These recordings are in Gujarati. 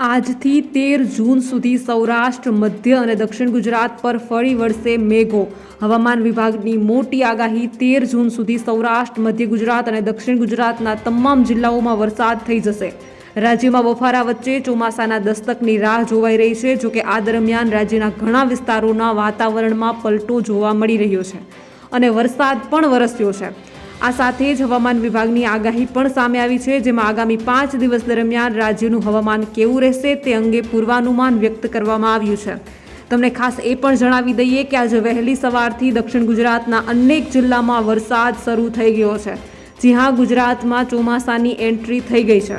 આજથી તેર જૂન સુધી સૌરાષ્ટ્ર, મધ્ય અને દક્ષિણ ગુજરાત પર ફરી વળશે મેઘો. હવામાન વિભાગની મોટી આગાહી, તેર જૂન સુધી સૌરાષ્ટ્ર, મધ્ય ગુજરાત અને દક્ષિણ ગુજરાતના તમામ જિલ્લાઓમાં વરસાદ થઈ જશે. રાજ્યમાં બફારા વચ્ચે ચોમાસાના દસ્તકની રાહ જોવાઈ રહી છે જોકે આ દરમિયાન રાજ્યના ઘણા વિસ્તારોના વાતાવરણમાં પલટો જોવા મળી રહ્યો છે અને વરસાદ પણ વરસ્યો છે. આ સાથે જ હવામાન વિભાગની આગાહી પણ સામે આવી છે, જેમાં આગામી પાંચ દિવસ દરમિયાન રાજ્યનું હવામાન કેવું રહેશે તે અંગે પૂર્વાનુમાન વ્યક્ત કરવામાં આવ્યું છે. તમને ખાસ એ પણ જણાવી દઈએ કે આજે વહેલી સવારથી દક્ષિણ ગુજરાતના અનેક જિલ્લામાં વરસાદ શરૂ થઈ ગયો છે. જી હા, ગુજરાતમાં ચોમાસાની એન્ટ્રી થઈ ગઈ છે.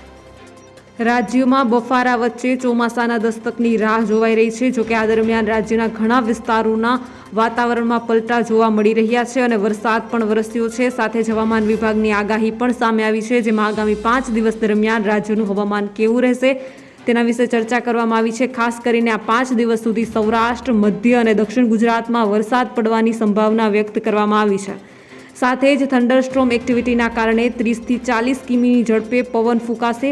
રાજ્યમાં બફારા વચ્ચે ચોમાસાના દસ્તકની રાહ જોવાઈ રહી છે, જોકે આ દરમિયાન રાજ્યના ઘણા વિસ્તારોના વાતાવરણમાં પલટા જોવા મળી રહ્યા છે અને વરસાદ પણ વરસ્યો છે. સાથે જ હવામાન વિભાગની આગાહી પણ સામે આવી છે, જેમાં આગામી પાંચ દિવસ દરમિયાન રાજ્યનું હવામાન કેવું રહેશે તેના વિશે ચર્ચા કરવામાં આવી છે. ખાસ કરીને આ પાંચ દિવસ સુધી સૌરાષ્ટ્ર, મધ્ય અને દક્ષિણ ગુજરાતમાં વરસાદ પડવાની સંભાવના વ્યક્ત કરવામાં આવી છે. સાથે જ થંડરસ્ટ્રોમ એક્ટિવિટીના કારણે ત્રીસથી ચાલીસ કિમીની ઝડપે પવન ફૂંકાશે.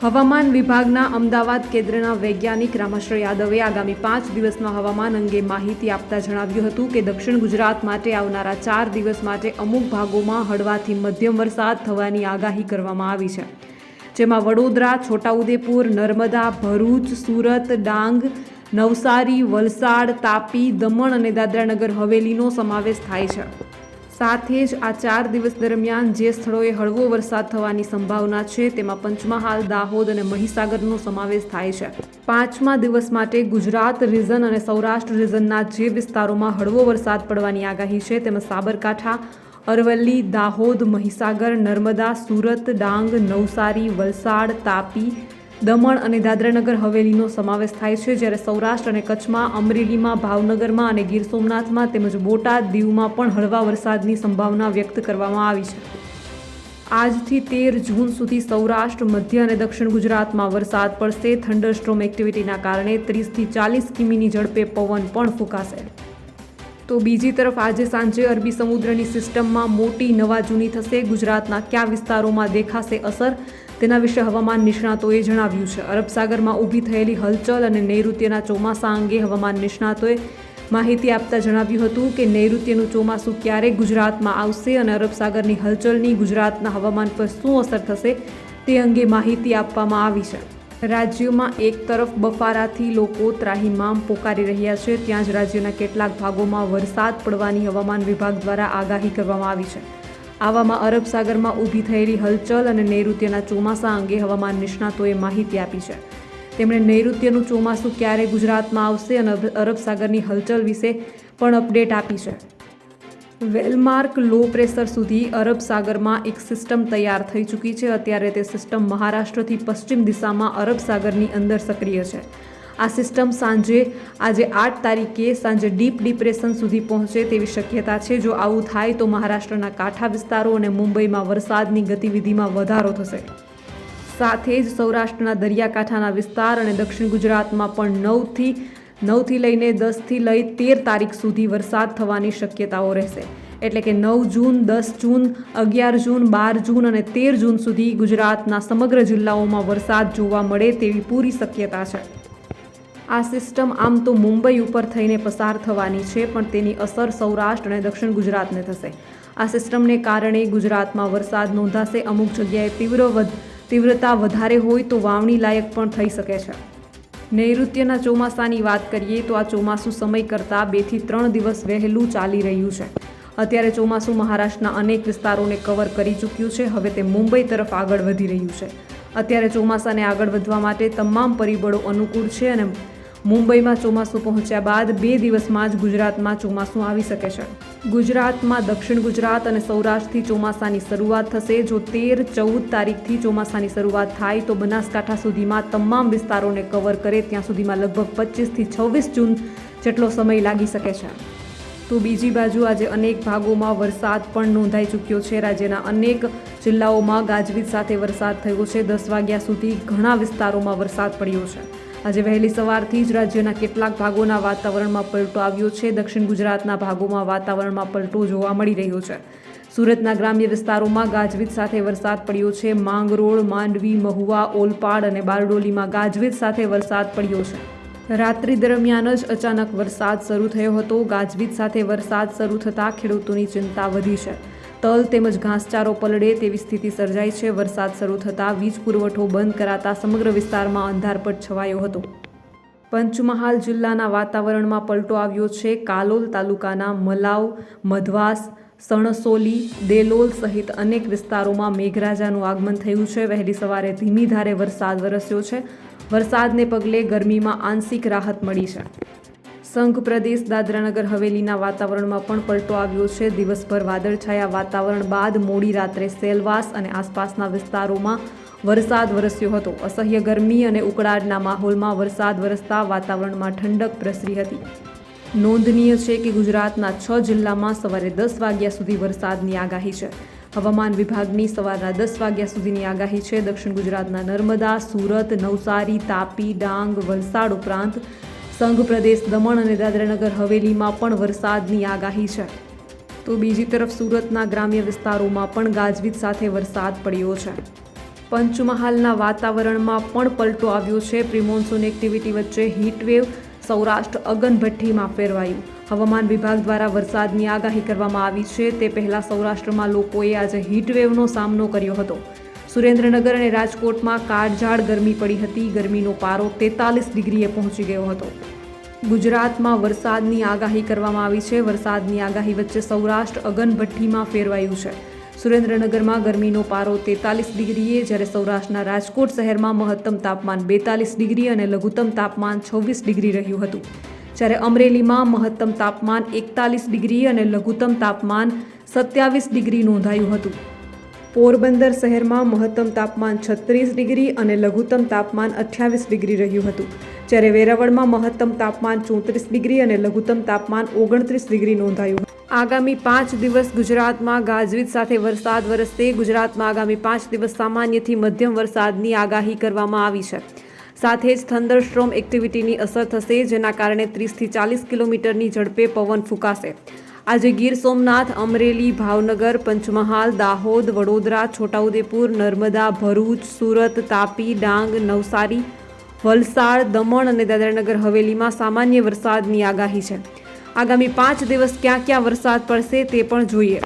હવામાન વિભાગના અમદાવાદ કેન્દ્રના વૈજ્ઞાનિક રામાશ્રય યાદવે આગામી પાંચ દિવસના હવામાન અંગે માહિતી આપતા જણાવ્યું હતું કે દક્ષિણ ગુજરાત માટે આવનારા ચાર દિવસ માટે અમુક ભાગોમાં હળવાથી મધ્યમ વરસાદ થવાની આગાહી કરવામાં આવી છે. જેમાં વડોદરા, છોટાઉદેપુર, નર્મદા, ભરૂચ, સુરત, ડાંગ, નવસારી, વલસાડ, તાપી, દમણ અને દાદરાનગર હવેલીનો સમાવેશ થાય છે. સાથે જ આ ચાર દિવસ દરમિયાન જે સ્થળોએ હળવો વરસાદ થવાની સંભાવના છે, તેમાં પંચમહાલ, દાહોદ અને મહીસાગરનો સમાવેશ થાય છે. પાંચમા દિવસ માટે ગુજરાત રિઝન અને સૌરાષ્ટ્ર રિઝનના જે વિસ્તારોમાં હળવો વરસાદ પડવાની આગાહી છે, તેમાં સાબરકાંઠા, અરવલ્લી, દાહોદ, મહીસાગર, નર્મદા, સુરત, ડાંગ, નવસારી, વલસાડ, તાપી દમણ અને દાદરાનગર હવેલીનો સમાવેશ થાય છે જ્યારે સૌરાષ્ટ્ર અને કચ્છમાં, અમરેલીમાં, ભાવનગરમાં અને ગીર સોમનાથમાં તેમજ બોટાદ, દીવમાં પણ હળવા વરસાદની સંભાવના વ્યક્ત કરવામાં આવી છે. આજથી તેર જૂન સુધી સૌરાષ્ટ્ર, મધ્ય અને દક્ષિણ ગુજરાતમાં વરસાદ પડશે. થંડરસ્ટ્રોમ એક્ટિવિટીના કારણે ત્રીસથી ચાલીસ કિમીની ઝડપે પવન પણ ફૂંકાશે. તો બીજી તરફ આજે સાંજે અરબી સમુદ્રની સિસ્ટમમાં મોટી નવા જૂની થશે. ગુજરાતના કયા વિસ્તારોમાં દેખાશે અસર? તેના વિશે હવામાન નિષ્ણાતોએ જણાવ્યું છે. અરબ સાગરમાં ઊભી થયેલી હલચલ અને નૈઋત્યના ચોમાસા અંગે હવામાન નિષ્ણાતોએ માહિતી આપતા જણાવ્યું હતું કે નૈઋત્યનું ચોમાસું ક્યારે ગુજરાતમાં આવશે અને અરબ સાગરની હલચલની ગુજરાતના હવામાન પર શું અસર થશે તે અંગે માહિતી આપવામાં આવી છે. રાજ્યમાં એક તરફ બફારાથી લોકો ત્રાહિમામ પોકારી રહ્યા છે, ત્યાં જ રાજ્યના કેટલાક ભાગોમાં વરસાદ પડવાની હવામાન વિભાગ દ્વારા આગાહી કરવામાં આવી છે. આવામાં અરબ સાગરમાં ઊભી થયેલી હલચલ અને નૈઋત્યના ચોમાસા અંગે હવામાન નિષ્ણાતોએ માહિતી આપી છે. તેમણે નૈઋત્યનું ચોમાસું ક્યારે ગુજરાતમાં આવશે અને અરબ- સાગરની હલચલ વિશે પણ અપડેટ આપી છે. વેલમાર્ક લો પ્રેશર સુધી અરબ સાગરમાં એક સિસ્ટમ તૈયાર થઈ ચૂકી છે. અત્યારે તે સિસ્ટમ મહારાષ્ટ્રથી પશ્ચિમ દિશામાં અરબ સાગરની અંદર સક્રિય છે. આ સિસ્ટમ સાંજે, આજે આઠ તારીખે સાંજે ડીપ ડિપ્રેશન સુધી પહોંચે તેવી શક્યતા છે. જો આવું થાય તો મહારાષ્ટ્રના કાંઠા વિસ્તારો અને મુંબઈમાં વરસાદની ગતિવિધિમાં વધારો થશે. સાથે જ સૌરાષ્ટ્રના દરિયાકાંઠાના વિસ્તાર અને દક્ષિણ ગુજરાતમાં પણ નવથી નવથી લઈને દસથી લઈ તેર તારીખ સુધી વરસાદ થવાની શક્યતાઓ રહેશે. એટલે કે નવ જૂન, દસ જૂન, અગિયાર જૂન, બાર જૂન અને તેર જૂન સુધી ગુજરાતના સમગ્ર જિલ્લાઓમાં વરસાદ જોવા મળે તેવી પૂરી શક્યતા છે. આ સિસ્ટમ આમ તો મુંબઈ ઉપર થઈને પસાર થવાની છે, પણ તેની અસર સૌરાષ્ટ્ર અને દક્ષિણ ગુજરાતને થશે. આ સિસ્ટમને કારણે ગુજરાતમાં વરસાદ નોંધાશે, અમુક જગ્યાએ તીવ્ર વધ, તીવ્રતા વધારે હોય તો વાવણી લાયક પણ થઈ શકે છે. નૈઋત્યના ચોમાસાની વાત કરીએ તો આ ચોમાસું સમય કરતાં બેથી ત્રણ દિવસ વહેલું ચાલી રહ્યું છે. અત્યારે ચોમાસું મહારાષ્ટ્રના અનેક વિસ્તારોને કવર કરી ચૂક્યું છે, હવે તે મુંબઈ તરફ આગળ વધી રહ્યું છે. અત્યારે ચોમાસાને આગળ વધવા માટે તમામ પરિબળો અનુકૂળ છે અને મુંબઈમાં ચોમાસું પહોંચ્યા બાદ બે દિવસમાં જ ગુજરાતમાં ચોમાસું આવી શકે છે. ગુજરાતમાં દક્ષિણ ગુજરાત અને સૌરાષ્ટ્રથી ચોમાસાની શરૂઆત થશે. જો તેર, ચૌદ તારીખથી ચોમાસાની શરૂઆત થાય તો બનાસકાંઠા સુધીમાં તમામ વિસ્તારોને કવર કરે. ત્યાં સુધીમાં લગભગ પચીસથી છવ્વીસ જૂન જેટલો સમય લાગી શકે છે. તો બીજી બાજુ આજે અનેક ભાગોમાં વરસાદ પણ નોંધાઈ ચૂક્યો છે. રાજ્યના અનેક જિલ્લાઓમાં ગાજવીજ સાથે વરસાદ થયો છે. દસ વાગ્યા સુધી ઘણા વિસ્તારોમાં વરસાદ પડ્યો છે. આજે વહેલી સવારથી જ રાજ્યના કેટલાક ભાગોના વાતાવરણમાં પલટો આવ્યો છે. દક્ષિણ ગુજરાતના ભાગોમાં વાતાવરણમાં પલટો જોવા મળી રહ્યો છે. સુરતના ગ્રામ્ય વિસ્તારોમાં ગાજવીજ સાથે વરસાદ પડ્યો છે. માંગરોળ, માંડવી, મહુવા, ઓલપાડ અને બારડોલીમાં ગાજવીજ સાથે વરસાદ પડ્યો છે. રાત્રિ દરમિયાન જ અચાનક વરસાદ શરૂ થયો હતો. ગાજવીજ સાથે વરસાદ શરૂ થતાં ખેડૂતોની ચિંતા વધી છે. તલ તેમજ ઘાસચારો પલળે તેવી સ્થિતિ સર્જાઈ છે. વરસાદ શરૂ થતાં વીજ પુરવઠો બંધ કરાતા સમગ્ર વિસ્તારમાં અંધારપટ છવાયો હતો. પંચમહાલ જિલ્લાના વાતાવરણમાં પલટો આવ્યો છે. કાલોલ તાલુકાના મલાવ, મધવાસ, સણસોલી, દેલોલ સહિત અનેક વિસ્તારોમાં મેઘરાજાનું આગમન થયું છે. વહેલી સવારે ધીમી ધારે વરસાદ વરસ્યો છે. વરસાદને પગલે ગરમીમાં આંશિક રાહત મળી છે. સંઘ પ્રદેશ દાદરાનગર હવેલીના વાતાવરણમાં પણ પલટો આવ્યો છે. દિવસભર વાદળછાયા વાતાવરણ બાદ મોડી રાત્રે સેલવાસ અને આસપાસના વિસ્તારોમાં વરસાદ વરસ્યો હતો. અસહ્ય ગરમી અને ઉકળાટના માહોલમાં વરસાદ વરસતા વાતાવરણમાં ઠંડક પ્રસરી હતી. નોંધનીય છે કે ગુજરાતના છ જિલ્લામાં સવારે દસ વાગ્યા સુધી વરસાદની આગાહી છે. હવામાન વિભાગની સવારના દસ વાગ્યા સુધીની આગાહી છે. દક્ષિણ ગુજરાતના નર્મદા, સુરત, નવસારી, તાપી, ડાંગ, વલસાડ ઉપરાંત સંઘ પ્રદેશ દમણ અને દાદરાનગર હવેલીમાં પણ વરસાદની આગાહી છે. તો બીજી તરફ સુરતના ગ્રામ્ય વિસ્તારોમાં પણ ગાજવીજ સાથે વરસાદ પડ્યો છે. પંચમહાલના વાતાવરણમાં પણ પલટો આવ્યો છે. પ્રિમોન્સૂન એક્ટિવિટી વચ્ચે હીટવેવ સૌરાષ્ટ્ર અગનભઠ્ઠીમાં ફેરવાયું. હવામાન વિભાગ દ્વારા વરસાદની આગાહી કરવામાં આવી છે. તે પહેલાં સૌરાષ્ટ્રમાં લોકોએ આજે હીટવેવનો સામનો કર્યો હતો. સુરેન્દ્રનગર અને રાજકોટમાં કાળઝાળ ગરમી પડી હતી. ગરમીનો પારો તેતાલીસ ડિગ્રીએ પહોંચી ગયો હતો. ગુજરાતમાં વરસાદની આગાહી કરવામાં આવી છે. વરસાદની આગાહી વચ્ચે સૌરાષ્ટ્ર અગનભઠ્ઠીમાં ફેરવાયું છે. સુરેન્દ્રનગરમાં ગરમીનો પારો તેતાલીસ ડિગ્રીએ, જ્યારે સૌરાષ્ટ્રના રાજકોટ શહેરમાં મહત્તમ તાપમાન બેતાલીસ ડિગ્રી અને લઘુત્તમ તાપમાન છવ્વીસ ડિગ્રી રહ્યું હતું. જ્યારે અમરેલીમાં મહત્તમ તાપમાન એકતાલીસ ડિગ્રી અને લઘુત્તમ તાપમાન સત્યાવીસ ડિગ્રી નોંધાયું હતું. પોરબંદર શહેરમાં મહત્તમ તાપમાન છત્રીસ ડિગ્રી અને લઘુત્તમ તાપમાન અઠ્યાવીસ ડિગ્રી રહ્યું હતું. જ્યારે વેરાવળમાં મહત્તમ તાપમાન ચોત્રીસ ડિગ્રી અને લઘુત્તમ તાપમાન ઓગણત્રીસ ડિગ્રી નોંધાયું આગામી પાંચ દિવસ ગુજરાતમાં ગાજવીજ સાથે વરસાદ વરસશે. ગુજરાતમાં આગામી પાંચ દિવસ સામાન્યથી મધ્યમ વરસાદની આગાહી કરવામાં આવી છે. સાથે જ થંડરસ્ટ્રોમ એક્ટિવિટીની અસર થશે, જેના કારણે ત્રીસથી ચાલીસ કિલોમીટરની ઝડપે પવન ફૂંકાશે. આજે ગીર સોમનાથ, અમરેલી, ભાવનગર, પંચમહાલ, દાહોદ, વડોદરા, છોટાઉદેપુર, નર્મદા, ભરૂચ, સુરત, તાપી, ડાંગ, નવસારી, વલસાડ, દમણ અને દાદરાનગર હવેલીમાં સામાન્ય વરસાદની આગાહી છે. આગામી પાંચ દિવસ ક્યાં ક્યાં વરસાદ પડશે તે પણ જોઈએ.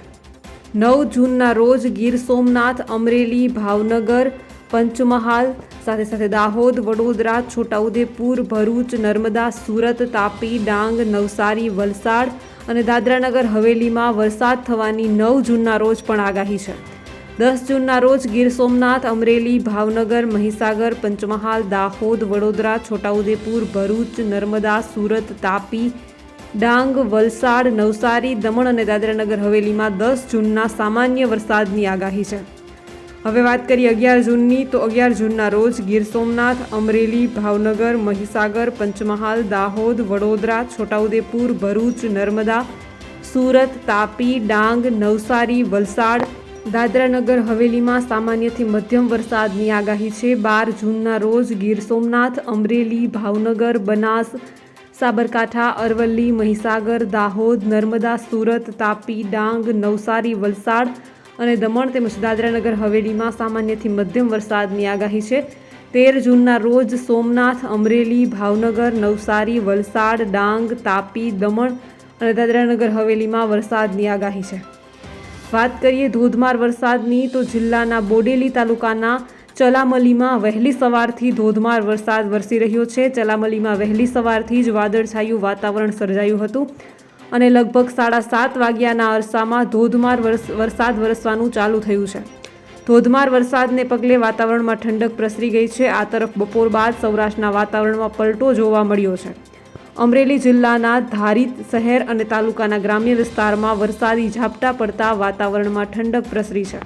નવ જૂનના રોજ ગીર સોમનાથ, અમરેલી, ભાવનગર, પંચમહાલ, સાથે સાથે દાહોદ, વડોદરા, છોટાઉદેપુર, ભરૂચ, નર્મદા, સુરત, તાપી, ડાંગ, નવસારી, વલસાડ અને દાદરાનગર હવેલીમાં વરસાદ થવાની નવ જૂનના રોજ પણ આગાહી છે. દસ જૂનના રોજ ગીર સોમનાથ, અમરેલી, ભાવનગર, મહીસાગર, પંચમહાલ, દાહોદ, વડોદરા, છોટાઉદેપુર, ભરૂચ, નર્મદા, સુરત, તાપી, ડાંગ, વલસાડ, નવસારી, દમણ અને દાદરાનગર હવેલીમાં દસ જૂનના સામાન્ય વરસાદની આગાહી છે. હવે વાત કરીએ અગિયાર જૂનની, તો અગિયાર જૂનના રોજ ગીર સોમનાથ, અમરેલી, ભાવનગર, મહીસાગર, પંચમહાલ, દાહોદ, વડોદરા, છોટાઉદેપુર, ભરૂચ, નર્મદા, સુરત, તાપી, ડાંગ, નવસારી, વલસાડ, દાદરાનગર, હવેલીમાં સામાન્યથી મધ્યમ વરસાદની આગાહી છે. બાર જૂનના રોજ ગીર સોમનાથ, અમરેલી, ભાવનગર, બનાસ, સાબરકાંઠા, અરવલ્લી, મહીસાગર, દાહોદ, નર્મદા, સુરત, તાપી, ડાંગ, નવસારી, વલસાડ અને દમણ તેમજ દાદરાનગર હવેલીમાં સામાન્યથી મધ્યમ વરસાદની આગાહી છે. તેર જૂનના રોજ સોમનાથ, અમરેલી, ભાવનગર, નવસારી, વલસાડ, ડાંગ, તાપી, દમણ અને દાદરાનગર હવેલીમાં વરસાદની આગાહી છે. વાત કરીએ ધોધમાર વરસાદની, તો જિલ્લાના બોડેલી તાલુકાના ચલામલીમાં વહેલી સવારથી ધોધમાર વરસાદ વરસી રહ્યો છે. ચલામલીમાં વહેલી સવારથી જ વાદળછાયું વાતાવરણ સર્જાયું હતું. અને લગભગ સાડા સાત વાગ્યાના અરસામાં ધોધમાર વરસ- વરસાદ વરસવાનું ચાલુ થયું છે. ધોધમાર વરસાદને પગલે વાતાવરણમાં ઠંડક પ્રસરી ગઈ છે. આ તરફ બપોર બાદ સૌરાષ્ટ્રના વાતાવરણમાં પલટો જોવા મળ્યો છે. અમરેલી જિલ્લાના ધારી શહેર અને તાલુકાના ગ્રામ્ય વિસ્તારમાં વરસાદી ઝાપટા પડતા વાતાવરણમાં ઠંડક પ્રસરી છે.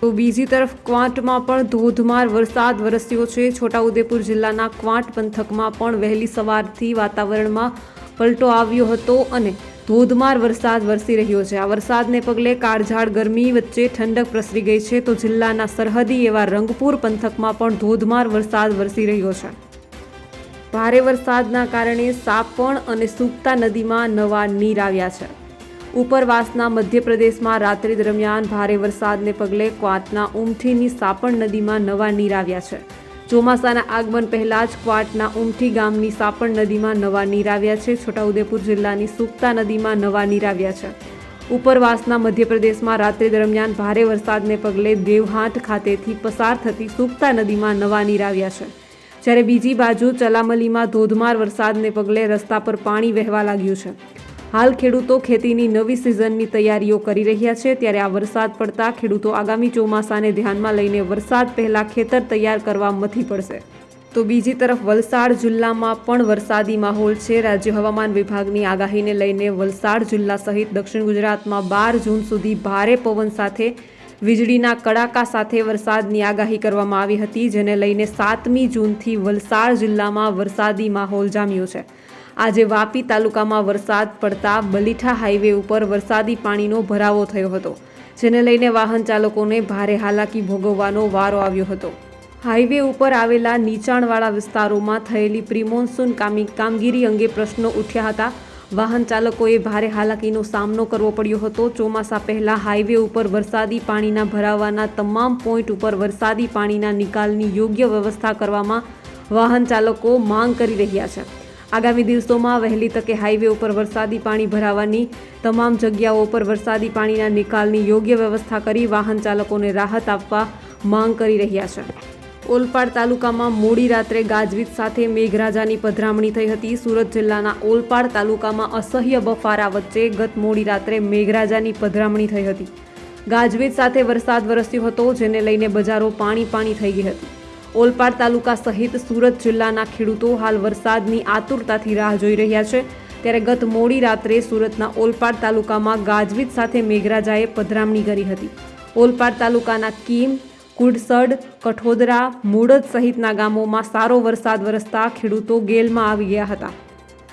તો બીજી તરફ ક્વાંટમાં પણ ધોધમાર વરસાદ વરસ્યો છે. છોટાઉદેપુર જિલ્લાના ક્વાંટ પંથકમાં પણ વહેલી સવારથી વાતાવરણમાં પલટો આવ્યો હતો અને ધોધમાર વરસાદ વરસી રહ્યો છે. આ વરસાદને પગલે કાળઝાળ ગરમી વચ્ચે ઠંડક પ્રસરી ગઈ છે. તો જિલ્લાના સરહદી એવા રંગપુર પંથકમાં પણ ધોધમાર વરસાદ વરસી રહ્યો છે. ભારે વરસાદના કારણે સાપણ અને સુકતા નદીમાં નવા નીર આવ્યા છે. ઉપરવાસના મધ્યપ્રદેશમાં રાત્રિ દરમિયાન ભારે વરસાદને પગલે ક્વાંટના ઉમઠીની સાપણ નદીમાં નવા નીર આવ્યા છે. ચોમાસાના આગમન પહેલા જ ક્વાટના ઉમઠી ગામની સાપણ નદીમાં નવા નીર આવ્યા છે. છોટાઉદેપુર જિલ્લાની સુકતા નદીમાં નવા નીર આવ્યા છે. ઉપરવાસના મધ્યપ્રદેશમાં રાત્રે દરમિયાન ભારે વરસાદને પગલે દેવહાટ ખાતેથી પસાર થતી સુકતા નદીમાં નવા નીર આવ્યા છે. જ્યારે બીજી બાજુ ચલામલીમાં ધોધમાર વરસાદને પગલે રસ્તા પર પાણી વહેવા લાગ્યું છે. હાલ ખેડૂતો ખેતીની નવી સિઝનની તૈયારીઓ કરી રહ્યા છે. ત્યારે આ વરસાદ પડતા ખેડૂતો આગામી ચોમાસાને ધ્યાનમાં લઈને વરસાદ પહેલા ખેતર તૈયાર કરવા મથી પડશે. તો બીજી તરફ વલસાડ જિલ્લામાં પણ વરસાદી માહોલ છે. રાજ્ય હવામાન વિભાગની આગાહીને લઈને વલસાડ જિલ્લા સહિત દક્ષિણ ગુજરાતમાં બાર જૂન સુધી ભારે પવન સાથે વીજળીના કડાકા સાથે વરસાદની આગાહી કરવામાં આવી હતી, જેને લઈને સાતમી જૂનથી વલસાડ જિલ્લામાં વરસાદી માહોલ જામ્યો છે. આજે વાપી તાલુકામાં વરસાદ પડતા બલીઠા હાઈવે ઉપર વરસાદી પાણીનો ભરાવો થયો હતો, જેને લઈને વાહન ચાલકોને ભારે હાલાકી ભોગવવાનો વારો આવ્યો હતો. હાઈવે ઉપર આવેલા નીચાણવાળા વિસ્તારોમાં થયેલી પ્રિમોન્સૂન કામી, કામગીરી અંગે પ્રશ્નો ઉઠ્યા હતા. વાહન ચાલકોએ ભારે હાલાકીનો સામનો કરવો પડ્યો હતો. ચોમાસા પહેલા હાઈવે ઉપર વરસાદી પાણીના ભરાવાના તમામ પોઈન્ટ ઉપર વરસાદી પાણીના નિકાલની યોગ્ય વ્યવસ્થા કરવામાં વાહન ચાલકો માંગ કરી રહ્યા છે. આગામી દિવસોમાં વહેલી તકે હાઈવે ઉપર વરસાદી પાણી ભરાવાની તમામ જગ્યાઓ પર વરસાદી પાણીના નિકાલની યોગ્ય વ્યવસ્થા કરી વાહન ચાલકોને રાહત આપવા માંગ કરી રહ્યા છે. ઓલપાડ તાલુકામાં મોડી રાત્રે ગાજવીજ સાથે મેઘરાજાની પધરામણી થઈ હતી. સુરત જિલ્લાના ઓલપાડ તાલુકામાં અસહ્ય બફારા વચ્ચે ગત મોડી રાત્રે મેઘરાજાની પધરામણી થઈ હતી. ગાજવીજ સાથે વરસાદ વરસ્યો હતો, જેને લઈને બજારો પાણી પાણી થઈ ગઈ હતી. ઓલપાડ તાલુકા સહિત સુરત જિલ્લાના ખેડૂતો હાલ વરસાદની આતુરતાથી રાહ જોઈ રહ્યા છે. ત્યારે ગત મોડી રાત્રે સુરતના ઓલપાડ તાલુકામાં ગાજવીજ સાથે મેઘરાજાએ પધરામણી કરી હતી. ઓલપાડ તાલુકાના કીમ, કુડસડ, કઠોદરા મૂળદ સહિતના ગામોમાં સારો વરસાદ વરસતા ખેડૂતો ગેલમાં આવી ગયા હતા.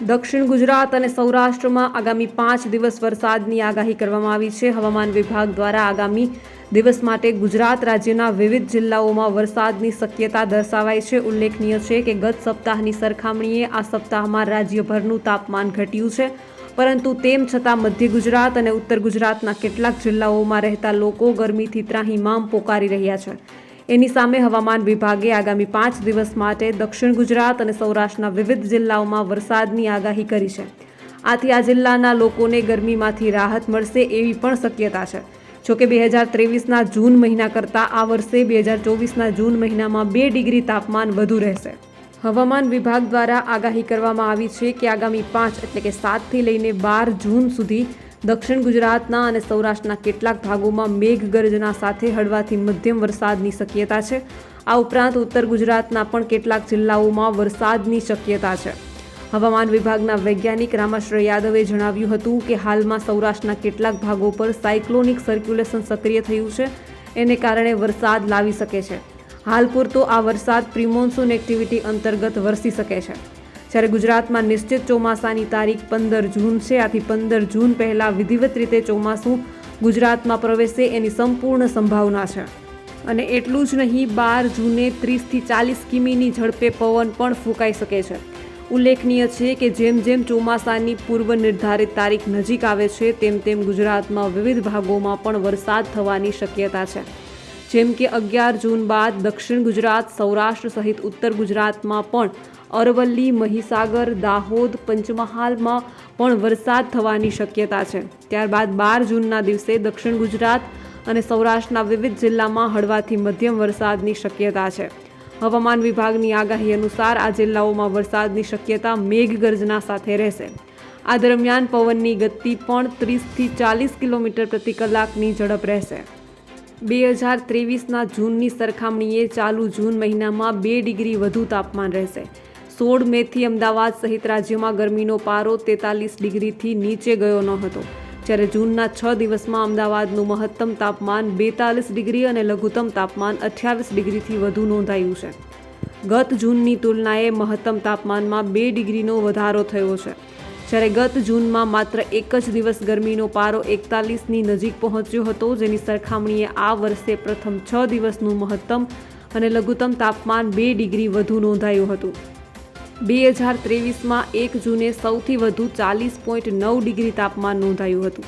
દક્ષિણ ગુજરાત અને સૌરાષ્ટ્રમાં આગામી પાંચ દિવસ વરસાદની આગાહી કરવામાં આવી છે. હવામાન વિભાગ દ્વારા આગામી દિવસ માટે ગુજરાત રાજ્યના વિવિધ જિલ્લાઓમાં વરસાદની શક્યતા દર્શાવાઈ છે. ઉલ્લેખનીય છે કે ગત સપ્તાહની સરખામણીએ આ સપ્તાહમાં રાજ્યભરનું તાપમાન ઘટ્યું છે. પરંતુ તેમ છતાં મધ્ય ગુજરાત અને ઉત્તર ગુજરાતના કેટલાક જિલ્લાઓમાં રહેતા લોકો ગરમીથી ત્રાહીમામ પોકારી રહ્યા છે. એની સામે હવામાન વિભાગે આગામી પાંચ દિવસ માટે દક્ષિણ ગુજરાત અને સૌરાષ્ટ્રના વિવિધ જિલ્લાઓમાં વરસાદની આગાહી કરી છે. આથી આ જિલ્લાના લોકોને ગરમીમાંથી રાહત મળશે એવી પણ શક્યતા છે. જોકે બે હજાર ત્રેવીસના જૂન મહિના કરતાં આ વર્ષે બે હજાર ચોવીસના જૂન મહિનામાં બે ડિગ્રી તાપમાન વધુ રહેશે. હવામાન વિભાગ દ્વારા આગાહી કરવામાં આવી છે કે આગામી પાંચ એટલે કે સાતથી લઈને બાર જૂન સુધી દક્ષિણ ગુજરાતના અને સૌરાષ્ટ્રના કેટલાક ભાગોમાં મેઘગર્જના સાથે હળવાથી મધ્યમ વરસાદની શક્યતા છે. આ ઉપરાંત ઉત્તર ગુજરાતના પણ કેટલાક જિલ્લાઓમાં વરસાદની શક્યતા છે. હવામાન વિભાગના વૈજ્ઞાનિક રામાશ્રય યાદવે જણાવ્યું હતું કે હાલમાં સૌરાષ્ટ્રના કેટલાક ભાગો પર સાયક્લોનિક સર્ક્યુલેશન સક્રિય થયું છે. એને કારણે વરસાદ લાવી શકે છે. હાલ પૂરતો આ વરસાદ પ્રિમોન્સૂન એક્ટિવિટી અંતર્ગત વરસી શકે છે. જ્યારે ગુજરાતમાં નિશ્ચિત ચોમાસાની તારીખ પંદર જૂન છે, આથી પંદર જૂન પહેલાં વિધિવત રીતે ચોમાસું ગુજરાતમાં પ્રવેશે એની સંપૂર્ણ સંભાવના છે. અને એટલું જ નહીં, બાર જૂને ત્રીસથી ચાલીસ કિમીની ઝડપે પવન પણ ફૂંકાઈ શકે છે. ઉલ્લેખનીય છે કે જેમ જેમ ચોમાસાની પૂર્વ નિર્ધારિત તારીખ નજીક આવે છે, તેમ તેમ ગુજરાતમાં વિવિધ ભાગોમાં પણ વરસાદ થવાની શક્યતા છે. જેમ કે અગિયાર જૂન બાદ દક્ષિણ ગુજરાત, સૌરાષ્ટ્ર સહિત ઉત્તર ગુજરાતમાં પણ અરવલ્લી, મહીસાગર, દાહોદ પંચમહાલમાં પણ વરસાદ થવાની શક્યતા છે. ત્યારબાદ બાર જૂનના દિવસે દક્ષિણ ગુજરાત અને સૌરાષ્ટ્રના વિવિધ જિલ્લામાં હળવાથી મધ્યમ વરસાદની શક્યતા છે. હવામાન વિભાગની આગાહી અનુસાર આ જિલ્લાઓમાં વરસાદની શક્યતા મેઘગર્જના સાથે રહેશે. આ દરમિયાન પવનની ગતિ પણ ત્રીસથી ચાલીસ કિલોમીટર પ્રતિ કલાકની ઝડપ રહેશે. બે હજાર ત્રેવીસના જૂનની સરખામણીએ ચાલુ જૂન મહિનામાં બે ડિગ્રી વધુ તાપમાન રહેશે. સોળ મેથી અમદાવાદ સહિત રાજ્યમાં ગરમીનો પારો તેતાલીસ ડિગ્રીથી નીચે ગયો ન હતો જ્યારે જૂનના છ દિવસમાં અમદાવાદનું મહત્તમ તાપમાન બેતાલીસ ડિગ્રી અને લઘુત્તમ તાપમાન અઠ્યાવીસ ડિગ્રીથી વધુ નોંધાયું છે. ગત જૂનની તુલનાએ મહત્તમ તાપમાનમાં બે ડિગ્રીનો વધારો થયો છે. જ્યારે ગત જૂનમાં માત્ર એક જ દિવસ ગરમીનો પારો એકતાલીસની નજીક પહોંચ્યો હતો, જેની સરખામણીએ આ વર્ષે પ્રથમ છ દિવસનું મહત્તમ અને લઘુત્તમ તાપમાન બે ડિગ્રી વધુ નોંધાયું હતું. બે હજાર ત્રેવીસમાં એક જૂને સૌથી વધુ ચાલીસ પોઈન્ટ નવ ડિગ્રી તાપમાન નોંધાયું હતું.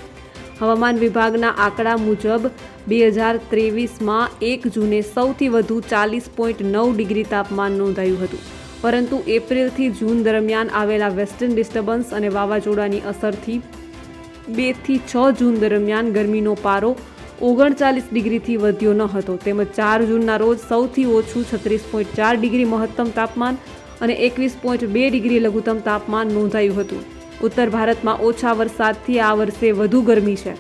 હવામાન વિભાગના આંકડા મુજબ, બે હજાર ત્રેવીસમાં એક જૂને સૌથી વધુ ચાલીસ પોઈન્ટ નવ ડિગ્રી તાપમાન નોંધાયું હતું. પરંતુ એપ્રિલથી જૂન દરમિયાન આવેલા વેસ્ટર્ન ડિસ્ટર્બન્સ અને વાવાઝોડાની અસરથી બેથી છ જૂન દરમિયાન ગરમીનો પારો ઓગણચાલીસ ડિગ્રીથી વધ્યો ન હતો. તેમજ ચાર જૂનના રોજ સૌથી ઓછું છત્રીસ પોઈન્ટ ચાર ડિગ્રી મહત્તમ તાપમાન અને એકવીસ પોઈન્ટ બે ડિગ્રી લઘુત્તમ તાપમાન નોંધાયું હતું. ઉત્તર ભારતમાં ઓછા વરસાદથી આ વર્ષે વધુ ગરમી છે.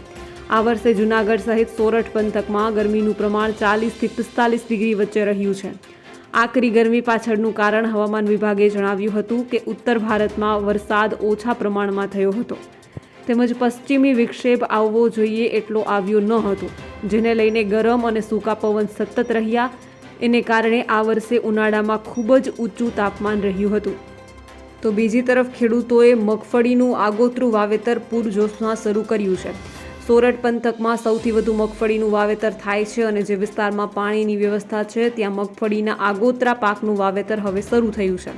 આ વર્ષે જૂનાગઢ સહિત સોરઠ પંથકમાં ગરમીનું પ્રમાણ ચાલીસથી પિસ્તાલીસ ડિગ્રી વચ્ચે રહ્યું છે. આકરી ગરમી પાછળનું કારણ હવામાન વિભાગે જણાવ્યું હતું કે ઉત્તર ભારતમાં વરસાદ ઓછા પ્રમાણમાં થયો હતો. તેમજ પશ્ચિમી વિક્ષેપ આવવો જોઈએ એટલો આવ્યો ન હતો, જેને લઈને ગરમ અને સૂકા પવન સતત રહ્યા એને કારણે આ વર્ષે ઉનાળામાં ખૂબ જ ઊંચું તાપમાન રહ્યું હતું. તો બીજી તરફ ખેડૂતોએ મગફળીનું આગોતરું વાવેતર પૂરજોશમાં શરૂ કર્યું છે. સોરઠ પંથકમાં સૌથી વધુ મગફળીનું વાવેતર થાય છે અને જે વિસ્તારમાં પાણીની વ્યવસ્થા છે, ત્યાં મગફળીના આગોતરા પાકનું વાવેતર હવે શરૂ થયું છે.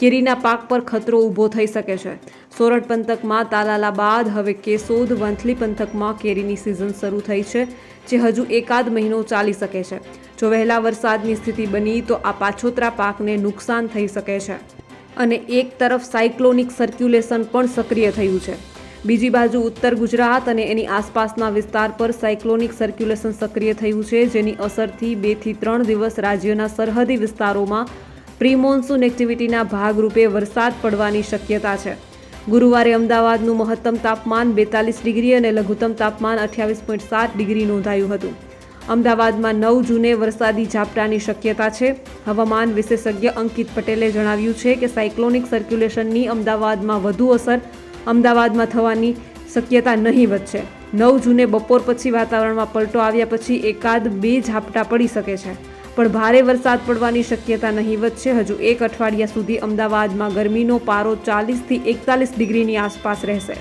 કેરીના પાક પર ખતરો ઊભો થઈ શકે છે. સોરઠ પંથકમાં તાલાલા બાદ હવે કેસોદ વંથલી પંથકમાં કેરીની સિઝન શરૂ થઈ છે, જે હજુ એકાદ મહિનો ચાલી શકે છે. જો વહેલા વરસાદની સ્થિતિ બની તો આ પાછોતરા પાકને નુકસાન થઈ શકે છે. અને એક તરફ સાયક્લોનિક સર્ક્યુલેશન પણ સક્રિય થયું છે. બીજી બાજુ ઉત્તર ગુજરાત અને એની આસપાસના વિસ્તાર પર સાયક્લોનિક સર્ક્યુલેશન સક્રિય થયું છે, જેની અસરથી બેથી ત્રણ દિવસ રાજ્યના સરહદી વિસ્તારોમાં પ્રી મોન્સૂન એક્ટિવિટીના ભાગરૂપે વરસાદ પડવાની શક્યતા છે. ગુરુવારે અમદાવાદનું મહત્તમ તાપમાન બેતાલીસ ડિગ્રી અને લઘુત્તમ તાપમાન અઠ્યાવીસ પોઈન્ટ સાત ડિગ્રી નોંધાયું હતું. અમદાવાદમાં નવ જૂને વરસાદી ઝાપટાની શક્યતા છે. હવામાન વિશેષજ્ઞ અંકિત પટેલે જણાવ્યું છે કે સાયક્લોનિક સર્ક્યુલેશનની અમદાવાદમાં વધુ અસર અમદાવાદમાં થવાની શક્યતા નહીવત છે નવ જૂને બપોર પછી વાતાવરણમાં પલટો આવ્યા પછી એકાદ બે ઝાપટા પડી શકે છે. પણ ભારે વરસાદ પડવાની શક્યતા નહીવત છે. હજુ એક અઠવાડિયા સુધી અમદાવાદમાં ગરમીનો પારો ચાલીસથી એકતાલીસ ડિગ્રીની આસપાસ રહેશે.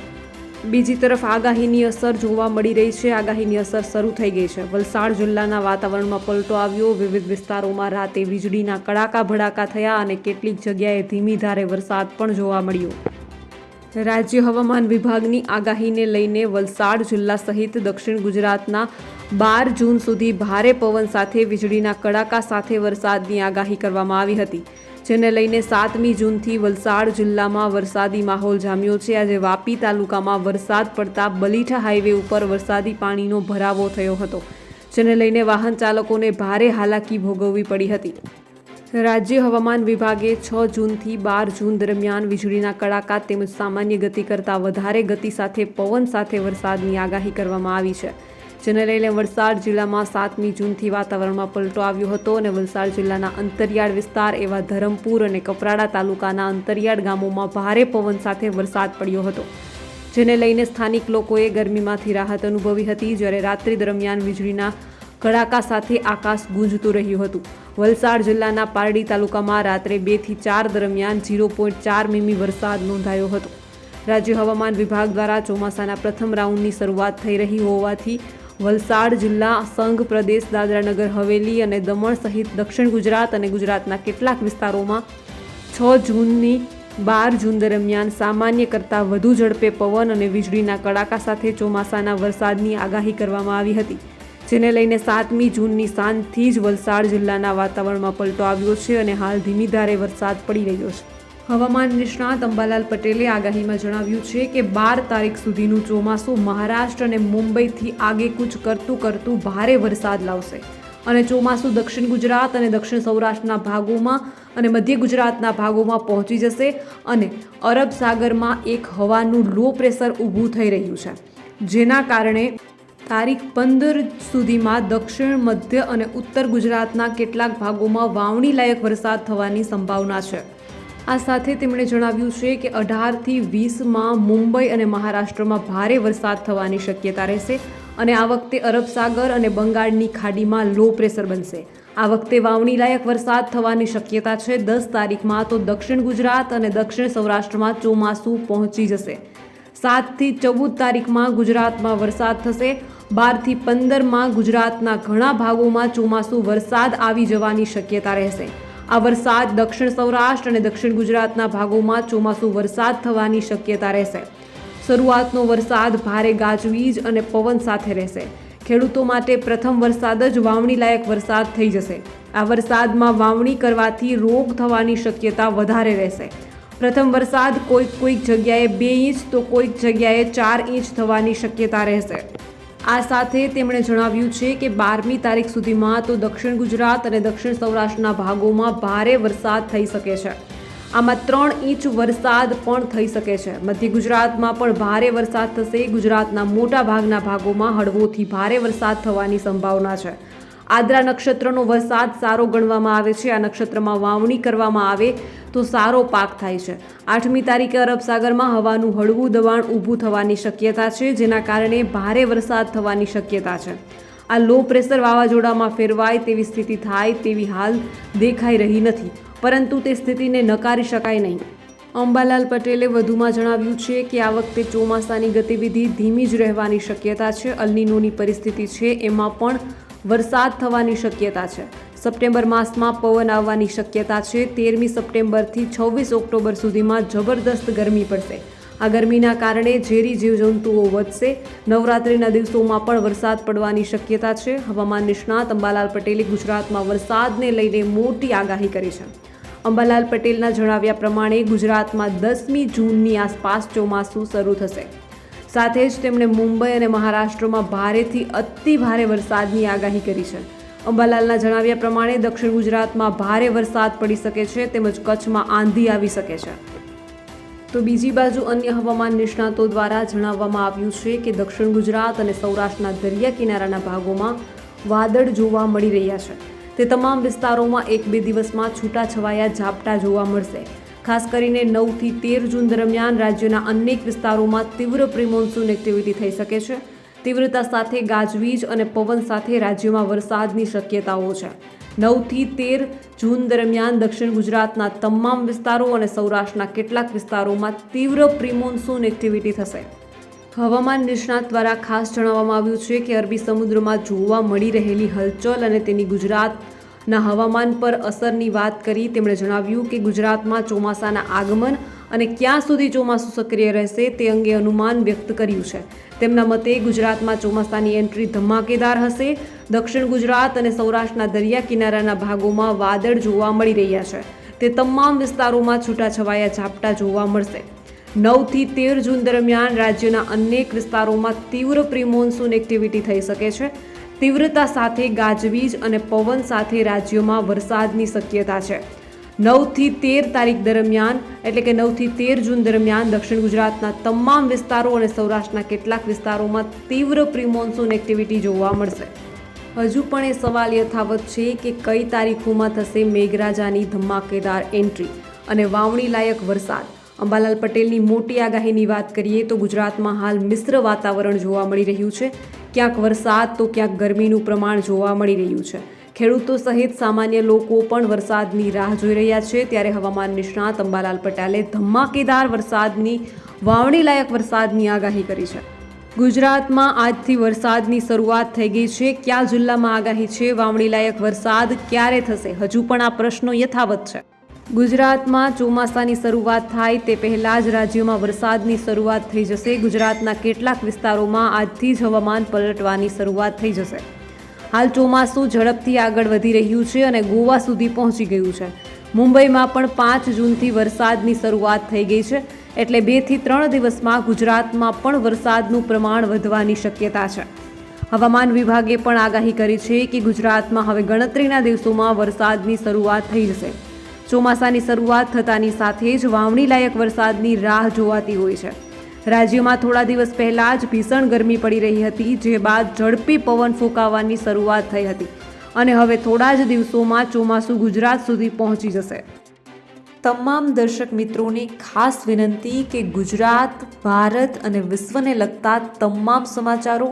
બીજી તરફ આગાહીની અસર જોવા મળી રહી છે. આગાહીની અસર શરૂ થઈ ગઈ છે. વલસાડ જિલ્લાના વાતાવરણમાં પલટો આવ્યો. વિવિધ વિસ્તારોમાં રાતે વીજળીના કડાકા ભડાકા થયા અને કેટલીક જગ્યાએ ધીમી ધારે વરસાદ પણ જોવા મળ્યો. રાજ્ય હવામાન વિભાગની આગાહીને લઈને વલસાડ જિલ્લા સહિત દક્ષિણ ગુજરાતના બાર જૂન સુધી ભારે પવન સાથે વીજળીના કડાકા સાથે વરસાદની આગાહી કરવામાં આવી હતી, જેને લઈને સાતમી જૂનથી વલસાડ જિલ્લામાં વરસાદી માહોલ જામ્યો છે. આજે વાપી તાલુકામાં વરસાદ પડતા બલીઠા હાઈવે ઉપર વરસાદી પાણીનો ભરાવો થયો હતો, જેને લઈને વાહન ચાલકોને ભારે હાલાકી ભોગવવી પડી હતી. રાજ્ય હવામાન વિભાગે છ જૂનથી બાર જૂન દરમિયાન વીજળીના કડાકા તેમજ સામાન્ય ગતિ કરતાં વધારે ગતિ સાથે પવન સાથે વરસાદની આગાહી કરવામાં આવી છે. જેને લઈને વલસાડ જિલ્લામાં સાતમી જૂનથી વાતાવરણમાં પલટો આવ્યો હતો અને વલસાડ જિલ્લાના અંતરિયાળ વિસ્તાર એવા ધરમપુર અને કપરાડા તાલુકાના અંતરિયાળ ગામોમાં ભારે પવન સાથે વરસાદ પડ્યો હતો. જેને લઈને સ્થાનિક લોકોએ ગરમીમાંથી રાહત અનુભવી હતી. જ્યારે રાત્રિ દરમિયાન વીજળીના કડાકા સાથે આકાશ ગુંજતું રહ્યું હતું. વલસાડ જિલ્લાના પારડી તાલુકામાં રાત્રે બેથી ચાર દરમિયાન ઝીરો પોઈન્ટ ચાર મીમી વરસાદ નોંધાયો હતો. રાજ્ય હવામાન વિભાગ દ્વારા ચોમાસાના પ્રથમ રાઉન્ડની શરૂઆત થઈ રહી હોવાથી વલસાડ જિલ્લા સંઘ, પ્રદેશ, દાદરાનગર, હવેલી અને દમણ સહિત દક્ષિણ ગુજરાત અને ગુજરાતના કેટલાક વિસ્તારોમાં છ જૂનની બાર જૂન દરમિયાન સામાન્ય કરતાં વધુ ઝડપે પવન અને વીજળીના કડાકા સાથે ચોમાસાના વરસાદની આગાહી કરવામાં આવી હતી. જેને લઈને સાતમી જૂનની સાંજથી જ વલસાડ જિલ્લાના વાતાવરણમાં પલટો આવ્યો છે અને હાલ ધીમી ધારે વરસાદ પડી રહ્યો છે. હવામાન નિષ્ણાત અંબાલાલ પટેલે આગાહીમાં જણાવ્યું છે કે બાર તારીખ સુધીનું ચોમાસું મહારાષ્ટ્ર અને મુંબઈથી આગેકૂચ કરતું કરતું ભારે વરસાદ લાવશે. અને ચોમાસું દક્ષિણ ગુજરાત અને દક્ષિણ સૌરાષ્ટ્રના ભાગોમાં અને મધ્ય ગુજરાતના ભાગોમાં પહોંચી જશે અને અરબ સાગરમાં એક હવાનું લો પ્રેશર ઊભું થઈ રહ્યું છે. જેના કારણે તારીખ પંદર સુધીમાં દક્ષિણ, મધ્ય અને ઉત્તર ગુજરાતના કેટલાક ભાગોમાં વાવણી લાયક વરસાદ થવાની સંભાવના છે. આ સાથે તેમણે જણાવ્યું છે કે અઢારથી વીસમાં મુંબઈ અને મહારાષ્ટ્રમાં ભારે વરસાદ થવાની શક્યતા રહેશે અને આ વખતે અરબ સાગર અને બંગાળની ખાડીમાં લો પ્રેશર બનશે. આ વખતે વાવણી લાયક વરસાદ થવાની શક્યતા છે. દસ તારીખમાં તો દક્ષિણ ગુજરાત અને દક્ષિણ સૌરાષ્ટ્રમાં ચોમાસું પહોંચી જશે. સાતથી ચૌદ તારીખમાં ગુજરાતમાં વરસાદ થશે. બારથી પંદરમાં ગુજરાતના ઘણા ભાગોમાં ચોમાસું વરસાદ આવી જવાની શક્યતા રહેશે. આ વરસાદ દક્ષિણ સૌરાષ્ટ્ર અને દક્ષિણ ગુજરાતના ભાગોમાં ચોમાસું વરસાદ થવાની શક્યતા રહેશે. શરૂઆતનો વરસાદ ભારે ગાજવીજ અને પવન સાથે રહેશે. ખેડૂતો માટે પ્રથમ વરસાદ જ વાવણીલાયક વરસાદ થઈ જશે. આ વરસાદમાં વાવણી કરવાથી રોગ થવાની શક્યતા વધારે રહેશે. પ્રથમ વરસાદ કોઈક કોઈક જગ્યાએ બે ઇંચ તો કોઈક જગ્યાએ ચાર ઇંચ થવાની શક્યતા રહેશે. આ સાથે તેમણે જણાવ્યું છે કે બારમી તારીખ સુધીમાં તો દક્ષિણ ગુજરાત અને દક્ષિણ સૌરાષ્ટ્રના ભાગોમાં ભારે વરસાદ થઈ શકે છે. આમાં ત્રણ ઇંચ વરસાદ પણ થઈ શકે છે. મધ્ય ગુજરાતમાં પણ ભારે વરસાદ થશે. ગુજરાતના મોટા ભાગના ભાગોમાં હળવોથી ભારે વરસાદ થવાની સંભાવના છે. આદ્રા નક્ષત્રનો વરસાદ સારો ગણવામાં આવે છે, આ નક્ષત્રમાં વાવણી કરવામાં આવે તો સારો પાક થાય છે. આઠમી તારીખે અરબ સાગરમાં હવાનું હળવું દબાણ ઊભું થવાની શક્યતા છે, જેના કારણે ભારે વરસાદ થવાની શક્યતા છે. આ લો પ્રેશર વાવાઝોડામાં ફેરવાય તેવી સ્થિતિ થાય તેવી હાલ દેખાઈ રહી નથી, પરંતુ તે સ્થિતિને નકારી શકાય નહીં. અંબાલાલ પટેલે વધુમાં જણાવ્યું છે કે આ વખતે ચોમાસાની ગતિવિધિ ધીમી જ રહેવાની શક્યતા છે અલ્નિનોની પરિસ્થિતિ છે, એમાં પણ વરસાદ થવાની શક્યતા છે. સપ્ટેમ્બર માસમાં પવન આવવાની શક્યતા છે. તેરમી સપ્ટેમ્બરથી છવ્વીસ ઓક્ટોબર સુધીમાં જબરદસ્ત ગરમી પડશે. આ ગરમીના કારણે ઝેરી જીવજંતુઓ વધશે. નવરાત્રિના દિવસોમાં પણ વરસાદ પડવાની શક્યતા છે. હવામાન નિષ્ણાત અંબાલાલ પટેલે ગુજરાતમાં વરસાદને લઈને મોટી આગાહી કરી છે. અંબાલાલ પટેલના જણાવ્યા પ્રમાણે ગુજરાતમાં દસમી જૂનની આસપાસ ચોમાસું શરૂ થશે. સાથે જ તેમણે મુંબઈ અને મહારાષ્ટ્રમાં ભારેથી અતિ ભારે વરસાદની આગાહી કરી છે. અંબાલાલના જણાવ્યા પ્રમાણે દક્ષિણ ગુજરાતમાં ભારે વરસાદ પડી શકે છે તેમજ કચ્છમાં આંધી આવી શકે છે. તો બીજી બાજુ અન્ય હવામાન નિષ્ણાતો દ્વારા જણાવવામાં આવ્યું છે કે દક્ષિણ ગુજરાત અને સૌરાષ્ટ્રના દરિયા કિનારાના ભાગોમાં વાદળ જોવા મળી રહ્યા છે. તે તમામ વિસ્તારોમાં એક બે દિવસમાં છૂટાછવાયા ઝાપટા જોવા મળશે. ખાસ કરીને નવથી તેર જૂન દરમિયાન રાજ્યના અનેક વિસ્તારોમાં તીવ્ર પ્રિમોન્સૂન એક્ટિવિટી થઈ શકે છે. તીવ્રતા સાથે ગાજવીજ અને પવન સાથે રાજ્યમાં વરસાદની શક્યતાઓ છે. નવથી તેર જૂન દરમિયાન દક્ષિણ ગુજરાતના તમામ વિસ્તારો અને સૌરાષ્ટ્રના કેટલાક વિસ્તારોમાં તીવ્ર પ્રિમોન્સૂન એક્ટિવિટી થશે. હવામાન નિષ્ણાત દ્વારા ખાસ જણાવવામાં આવ્યું છે કે અરબી સમુદ્રમાં જોવા મળી રહેલી હલચલ અને તેની ગુજરાતના હવામાન પર અસરની વાત કરી, તેમણે જણાવ્યું કે ગુજરાતમાં ચોમાસાના આગમન અને ક્યાં સુધી ચોમાસું સક્રિય રહેશે તે અંગે અનુમાન વ્યક્ત કર્યું છે. તેમના મતે ગુજરાતમાં ચોમાસાની એન્ટ્રી ધમાકેદાર હશે. દક્ષિણ ગુજરાત અને સૌરાષ્ટ્રના દરિયા કિનારાના ભાગોમાં વાદળ જોવા મળી રહ્યા છે. તે તમામ વિસ્તારોમાં છૂટાછવાયા ઝાપટા જોવા મળશે. નવથી તેર જૂન દરમિયાન રાજ્યના અનેક વિસ્તારોમાં તીવ્ર પ્રિમોન્સૂન એક્ટિવિટી થઈ શકે છે. તીવ્રતા સાથે ગાજવીજ અને પવન સાથે રાજ્યોમાં વરસાદની શક્યતા છે. નવથી તેર તારીખ દરમિયાન, એટલે કે નવથી તેર જૂન દરમિયાન દક્ષિણ ગુજરાતના તમામ વિસ્તારો અને સૌરાષ્ટ્રના કેટલાક વિસ્તારોમાં તીવ્ર પ્રિમોન્સૂન એક્ટિવિટી જોવા મળશે. હજુ પણ એ સવાલ યથાવત છે કે કઈ તારીખોમાં થશે મેઘરાજાની ધમાકેદાર એન્ટ્રી અને વાવણી લાયક વરસાદ. અંબાલાલ પટેલની મોટી આગાહીની વાત કરીએ તો ગુજરાતમાં હાલ મિશ્ર વાતાવરણ જોવા મળી રહ્યું છે. ક્યાંક વરસાદ તો ક્યાંક ગરમીનું પ્રમાણ જોવા મળી રહ્યું છે. ખેડૂતો સહિત સામાન્ય લોકો પણ વરસાદની રાહ જોઈ રહ્યા છે. ત્યારે હવામાન નિષ્ણાત અંબાલાલ પટેલે ધમાકેદાર વરસાદની વાવણી લાયક વરસાદની આગાહી કરી છે. ગુજરાતમાં આજથી વરસાદની શરૂઆત થઈ ગઈ છે. કયા જિલ્લામાં આગાહી છે? વાવણી લાયક વરસાદ ક્યારે થશે? હજુ પણ આ પ્રશ્નો યથાવત છે. ગુજરાતમાં ચોમાસાની શરૂઆત થાય તે પહેલાં જ રાજ્યમાં વરસાદની શરૂઆત થઈ જશે. ગુજરાતના કેટલાક વિસ્તારોમાં આજથી જ હવામાન પલટવાની શરૂઆત થઈ જશે. હાલ ચોમાસું ઝડપથી આગળ વધી રહ્યું છે અને ગોવા સુધી પહોંચી ગયું છે. મુંબઈમાં પણ પાંચ જૂનથી વરસાદની શરૂઆત થઈ ગઈ છે. એટલે બેથી ત્રણ દિવસમાં ગુજરાતમાં પણ વરસાદનું પ્રમાણ વધવાની શક્યતા છે. હવામાન વિભાગે પણ આગાહી કરી છે કે ગુજરાતમાં હવે ગણતરીના દિવસોમાં વરસાદની શરૂઆત થઈ જશે. ચોમાસાની શરૂઆત થતાની સાથે જ વાવણી લાયક વરસાદની રાહ જોવાતી હોય છે. રાજ્યમાં થોડા દિવસ પહેલાં જ ભીષણ ગરમી પડી રહી હતી, જે બાદ ઝડપી પવન ફૂંકાવાની શરૂઆત થઈ હતી અને હવે થોડા જ દિવસોમાં ચોમાસું ગુજરાત સુધી પહોંચી જશે. તમામ દર્શક મિત્રોને ખાસ વિનંતી કે ગુજરાત, ભારત અને વિશ્વને લગતા તમામ સમાચારો